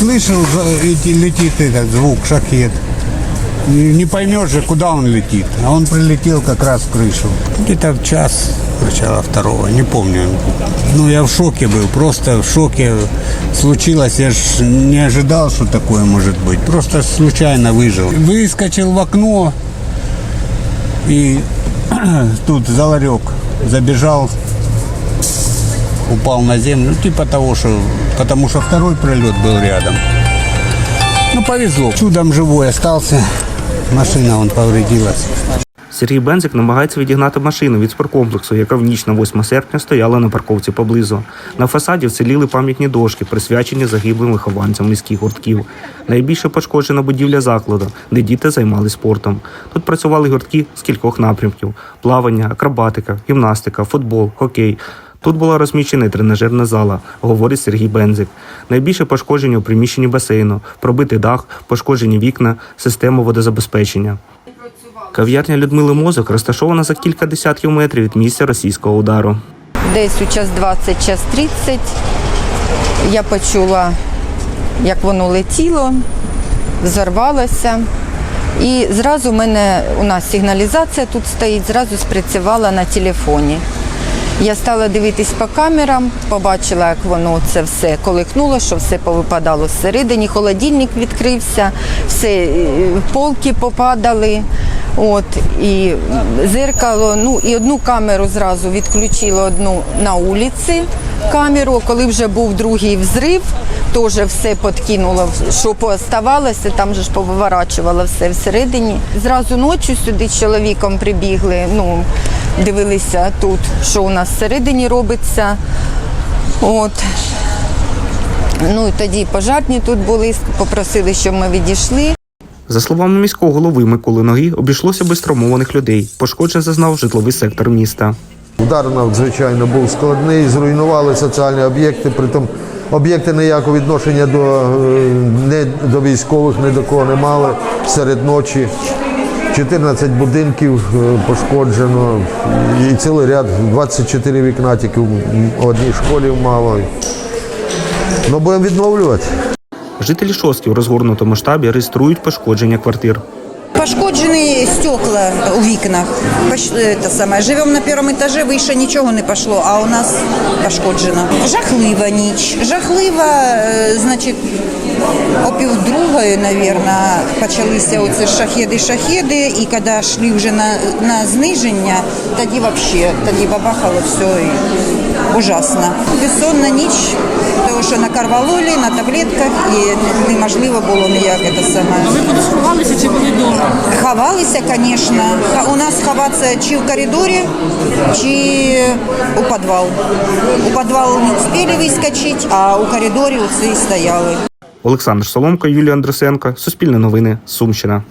слышал, летит этот звук, шахет. Не поймешь же, куда он летит. А он прилетел как раз в крышу. Где-то в час, начало второго, не помню. Ну, я в шоке был, просто в шоке случилось. Я ж не ожидал, что такое может быть. Просто случайно выжил. Выскочил в окно и тут за ларек забежал, упал на землю. Ну, типа того, что... Потому что второй прилет был рядом. Ну, повезло. Чудом живой остался. Машина он повредилась. Сергій Бензик намагається відігнати машину від спорткомплексу, яка в ніч на 8 серпня стояла на парковці поблизу. На фасаді вціліли пам'ятні дошки, присвячені загиблим вихованцям міських гуртків. Найбільше пошкоджена будівля закладу, де діти займалися спортом. Тут працювали гуртки з кількох напрямків: плавання, акробатика, гімнастика, футбол, хокей. Тут була розміщена і тренажерна зала, говорить Сергій Бензик. Найбільше пошкодження у приміщенні басейну, пробитий дах, пошкоджені вікна, система водозабезпечення. Кав'ярня Людмили Мозок розташована за кілька десятків метрів від місця російського удару. Десь у час 20, час 30 я почула, як воно летіло, взорвалося. І зразу мене у нас сигналізація тут стоїть, зразу спрацювала на телефоні. Я стала дивитись по камерам, побачила, як воно це все колихнуло, що все повипадало зсередині, холодильник відкрився, все е, полки попадали. От і зеркало, ну і одну камеру зразу відключила одну на вулиці камеру. Коли вже був другий взрив, теж все подкинуло, що пооставалося, там же ж повиворачувало все всередині. Зразу ночі сюди з чоловіком прибігли. Ну, дивилися тут, що у нас всередині робиться. От. Ну і тоді пожарні тут були, попросили, щоб ми відійшли. За словами міського голови Миколи Ноги, обійшлося без травмованих людей. Пошкоджень зазнав житловий сектор міста. Удар надзвичайно був складний, зруйнували соціальні об'єкти, притом об'єкти ніякого відношення до, е, не, до військових, ні до кого не мали серед ночі. 14 будинків е, пошкоджено і цілий ряд, 24 вікна тільки в одній школі мало. Ну, будемо відновлювати. Жителі Шостків у розгорнутому штабі реєструють пошкодження квартир. Пошкоджені стекла у вікнах. Пош- Это самое. Живемо на першому етажі, вище нічого не пішло, а у нас пошкоджено. Жахлива ніч. Жахлива, е, значить, о півдругої, мабуть, почалися оці шахеди-шахеди, і коли йшли вже на, на зниження, тоді взагалі, тоді бабахало все ужасно. Безсонна ніч, тому що на карвалолі, на таблетках, і неможливо було ніяк це саме. А Ви кудись ховалися чи були вдома? Ховалися, звісно. У нас ховатися чи в коридорі, чи у підвал. У підвал не встигли вискочити, а у коридорі оці стояли. Олександр Соломко, Юлія Андрусенко, Суспільне новини, Сумщина.